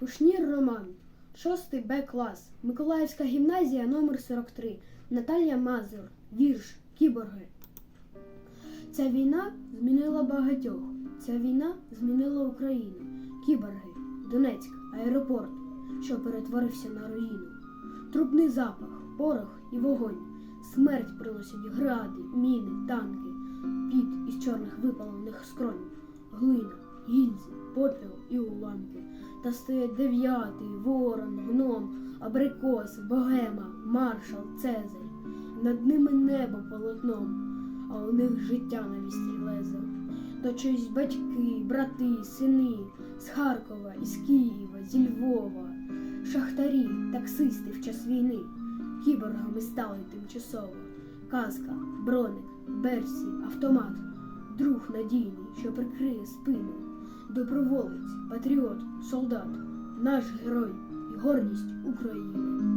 Кушнір Роман, 6 Б клас, Миколаївська гімназія номер 43, Наталія Мазур, вірш, кіборги. Ця війна змінила багатьох. Ця війна змінила Україну. Кіборги, Донецьк, аеропорт, що перетворився на руїну. Трупний запах, порох і вогонь. Смерть приносять гради, міни, танки, під із чорних випалених скронь, глина, гільзи, попіл і уламки. Та стоять дев'ятий, ворон, гном, абрикос, богема, маршал, цезарь. Над ними небо полотном, а у них життя на вістрі лезе. То чиїсь батьки, брати, сини з Харкова, із Києва, зі Львова, шахтарі, таксисти в час війни, кіборгами стали тимчасово. Казка, броник, берсі, автомат, друг надійний, що прикриє спину, доброволець, патріот, солдат, наш герой і гордість України.